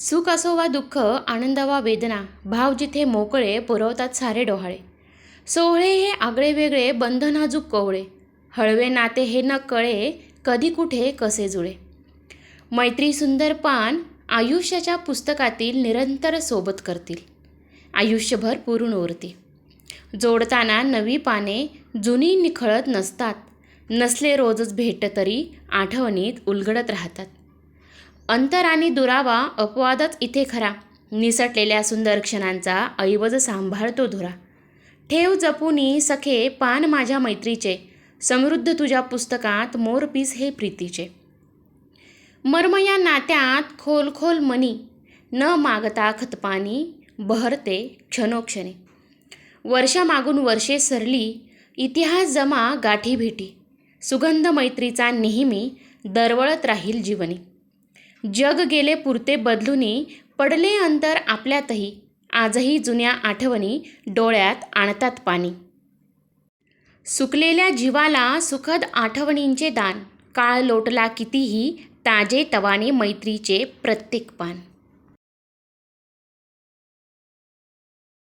सुख असो वा दुःख आनंद वा वेदना भाव जिथे मोकळे पुरवतात सारे डोहाळे. सोहळे हे आगळे वेगळे बंध नाजूक कोवळे. हळवे नाते हे न कळे कधी कुठे कसे जुळे. मैत्री सुंदर पान आयुष्याच्या पुस्तकातील निरंतर सोबत करतील. आयुष्यभर पुरून उरते. जोडताना नवी पाने जुनी निखळत नसतात. नसले रोजच भेट तरी आठवणीत उलगडत राहतात. अंतर आणि दुरावा अपवादच इथे खरा. निसटलेल्या सुंदर क्षणांचा ऐवज सांभाळतो धुरा. ठेव जपुनी सखे पान माझ्या मैत्रीचे. समृद्ध तुझ्या पुस्तकात मोरपीस हे प्रीतीचे. मर्म या नात्यात खोल खोल मनी. न मागता खतपाणी बहरते क्षणोक्षणी. वर्षामागून वर्षे सरली इतिहास जमा गाठी भेटी. सुगंध मैत्रीचा नेहमी दरवळत राहील जीवनी. जग गेले पुरते बदलूनी पडले अंतर आपल्यातही. आजही जुन्या आठवणी डोळ्यात आणतात पाणी. सुकलेल्या जीवाला सुखद आठवणींचे दान. काळ लोटला कितीही ताजे तवाने मैत्रीचे प्रत्येक पान.